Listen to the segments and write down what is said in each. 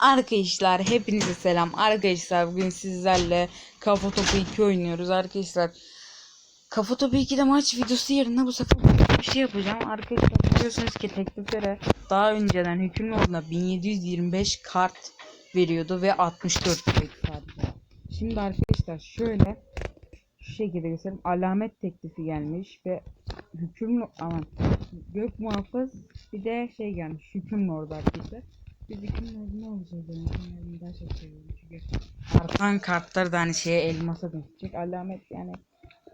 Arkadaşlar hepinize selam. Arkadaşlar bugün sizlerle Kafa Topu 2 oynuyoruz arkadaşlar. Kafa Topu 2'de maç videosu yerine bu sefer bir şey yapacağım. Arkadaşlar biliyorsunuz ki tekliflere daha önceden hükümlü olduğunda 1725 kart veriyordu ve 64 kart sadece. Şimdi arkadaşlar şöyle şu şekilde göstereyim. Alamet teklifi gelmiş ve hükümlü aman gök muhafız bir de şey gelmiş. Hükümlü orada arkadaşlar. Biz hükümlü ne olacak benim? Ben daha çok seviyorum çünkü. Artan kartlar da hani şeye elmasa dönecek. Alamet yani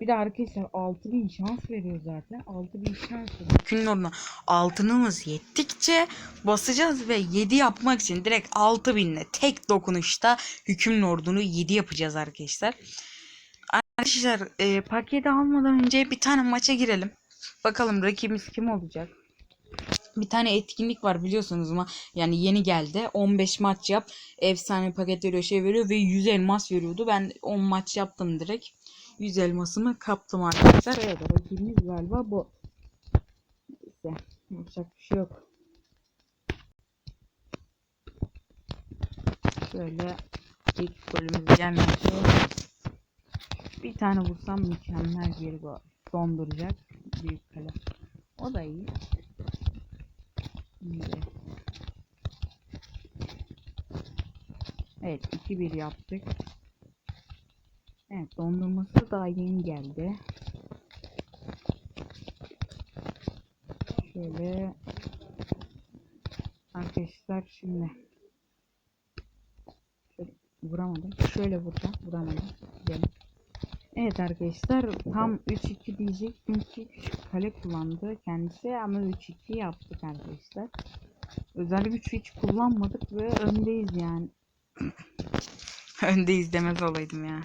bir de arkadaşlar 6000 şans veriyor zaten. 6000 şans. Hükümlü orada altınımız yettikçe basacağız ve 7 yapmak için direkt 6000 ile tek dokunuşta hükümlü ordunu 7 yapacağız arkadaşlar. Arkadaşlar e, paketi almadan önce bir tane maça girelim. Bakalım rakibimiz kim olacak? Bir tane etkinlik var biliyorsunuz ama yani yeni geldi. 15 maç yap. Efsane paket veriyor şey veriyor ve 100 elmas veriyordu. Ben 10 maç yaptım direkt. 100 elmasımı kaptım arkadaşlar. Evet rakibimiz galiba bu. Neyse yapacak bir şey yok. Şöyle ilk golümüz gelmedi. Bir tane vursam mükemmel bir gol. Donduracak. Büyük kale. O da iyi. Şimdi. Evet 2-1 yaptık. Evet dondurması daha yeni geldi. Şöyle arkadaşlar şimdi şöyle vuramadım. Şöyle vuracağım. Vuramadım. Gidelim. Evet arkadaşlar tam 3-2 diyecektim ki küçük kale kullandı kendisi ama 3-2 yaptık arkadaşlar. Özel güç hiç kullanmadık ve öndeyiz yani. öndeyiz demez olaydım ya.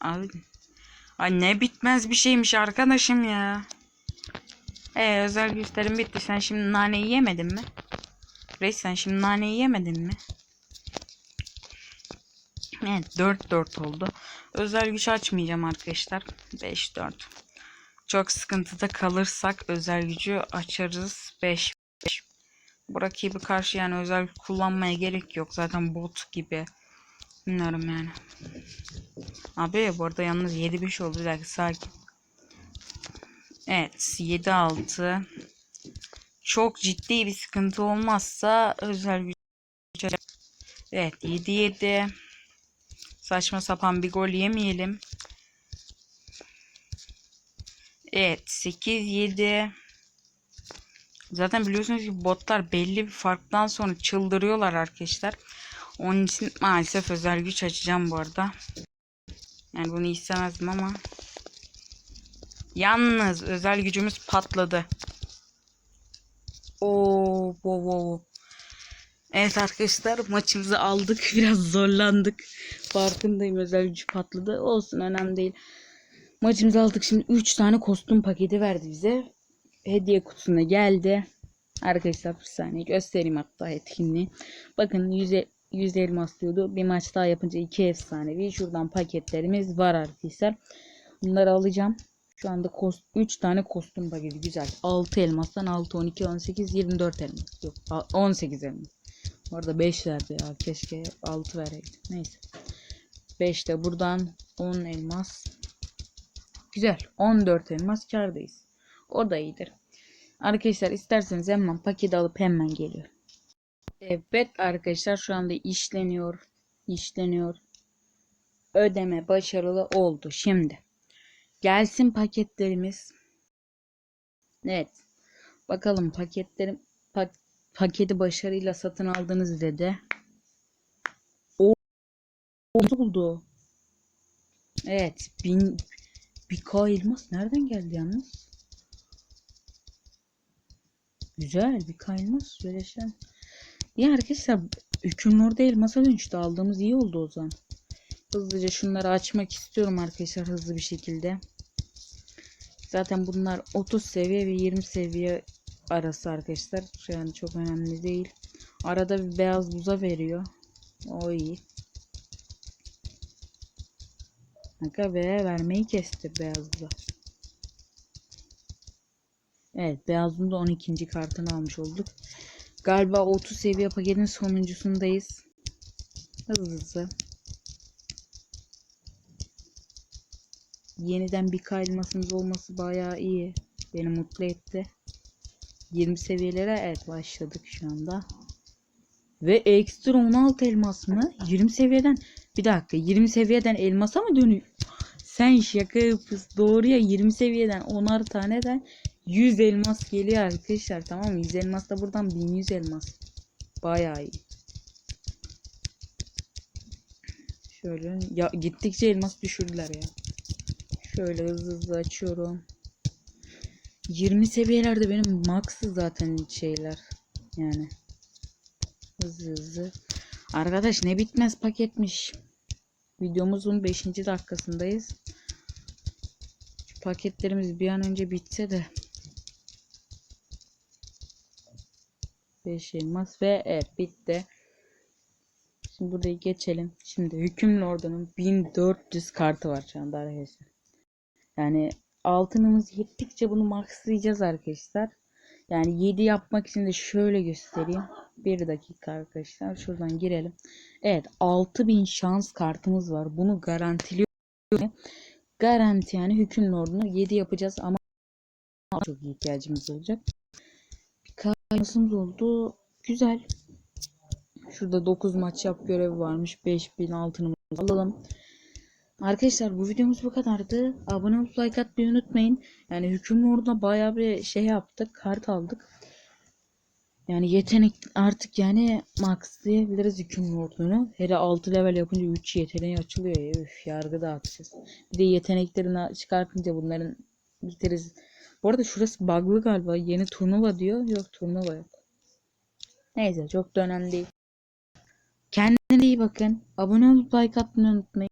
Abi. Ay ne bitmez bir şeymiş arkadaşım ya. Ee özel güçlerim bitti. Sen şimdi naneyi yemedin mi? Reis sen şimdi naneyi yemedin mi? Evet 4-4 oldu. Özel güç açmayacağım arkadaşlar. 5-4. Çok sıkıntıda kalırsak özel gücü açarız. 5 5. Bu rakibi karşı yani özel kullanmaya gerek yok. Zaten bot gibi. Bilmiyorum yani. Abi bu arada yalnız 7-5 oldu. Bir dakika sakin. Evet 7-6 çok ciddi bir sıkıntı olmazsa özel güç Evet 7-7 saçma sapan bir gol yemeyelim. Evet 8-7 Zaten biliyorsunuz ki botlar belli bir farktan sonra çıldırıyorlar arkadaşlar. Onun için maalesef özel güç açacağım bu arada. Yani bunu istemezdim ama. Yalnız özel gücümüz patladı. Oo, wow, wow. Evet arkadaşlar maçımızı aldık. Biraz zorlandık. Farkındayım özel gücü patladı. Olsun önemli değil. Maçımızı aldık. Şimdi 3 tane kostüm paketi verdi bize. Hediye kutusuna geldi. Arkadaşlar bir saniye göstereyim hatta etkinliği. Bakın 100, 100 elmas diyordu. Bir maç daha yapınca 2 efsanevi. Şuradan paketlerimiz var arkadaşlar. Bunları alacağım. Şu anda 3 tane kostüm paketi güzel. 6 elmastan 6, 12, 18, 24 elmas. Yok 18 elmas. Bu arada 5 verdi ya. Keşke 6 vereydi. Neyse. 5 de buradan 10 elmas. Güzel. 14 elmas kardayız. O da iyidir. Arkadaşlar isterseniz hemen paketi alıp hemen geliyor. Evet arkadaşlar şu anda işleniyor. İşleniyor. Ödeme başarılı oldu. Şimdi Gelsin paketlerimiz. Evet. Bakalım paketlerim pak, paketi başarıyla satın aldınız dedi. O oldu. Evet. Bin, bir K elmas nereden geldi yalnız? Güzel bir K elmas. Böyleşen. İyi arkadaşlar hükümlü orada elmasa dönüştü. Aldığımız iyi oldu o zaman. Hızlıca şunları açmak istiyorum arkadaşlar hızlı bir şekilde. Zaten bunlar 30 seviye ve 20 seviye arası arkadaşlar. Yani çok önemli değil. Arada bir beyaz buza veriyor. O iyi. Aga be vermeyi kesti beyaz buza. Evet beyazın da 12. kartını almış olduk. Galiba 30 seviye paketin sonuncusundayız. Hızlı hızlı. Yeniden bir kayılmasımız olması bayağı iyi. Beni mutlu etti. 20 seviyelere evet başladık şu anda. Ve ekstra 16 elmas mı? 20 seviyeden bir dakika 20 seviyeden elmasa mı dönüyor? Sen şaka yapıyorsun. Doğru ya 20 seviyeden 10'ar taneden 100 elmas geliyor arkadaşlar tamam mı? 100 elmas da buradan 1100 elmas. Bayağı iyi. Şöyle ya gittikçe elmas düşürdüler ya. Şöyle hızlı hızlı açıyorum. 20 seviyelerde benim max'ı zaten şeyler. Yani. Hızlı hızlı. Arkadaş ne bitmez paketmiş. Videomuzun 5. dakikasındayız. Şu paketlerimiz bir an önce bitse de. 5 elmas ve evet bitti. Şimdi burayı geçelim. Şimdi hükümlü ordunun 1400 kartı var şu anda arkadaşlar. Yani altınımız yettikçe bunu maxlayacağız arkadaşlar. Yani 7 yapmak için de şöyle göstereyim. Bir dakika arkadaşlar. Şuradan girelim. Evet 6000 şans kartımız var. Bunu garantiliyorum. Garanti yani hükümlü ordunu 7 yapacağız ama çok ihtiyacımız olacak. Bir kaynasımız oldu. Güzel. Şurada 9 maç yap görevi varmış. 5000 altınımızı alalım. Arkadaşlar bu videomuz bu kadardı. Abone olup like atmayı unutmayın. Yani hükümlü orduna bayağı bir şey yaptık. Kart aldık. Yani yetenek artık yani maxlayabiliriz hükümlü ordunu. Hele 6 level yapınca 3 yeteneği açılıyor ya. Üf yargı dağıtacağız. Bir de yeteneklerini çıkartınca bunların biteriz. Bu arada şurası bug'lı galiba. Yeni turnuva diyor. Yok turnuva yok. Neyse çok da önemli değil. Kendinize iyi bakın. Abone olup like atmayı unutmayın.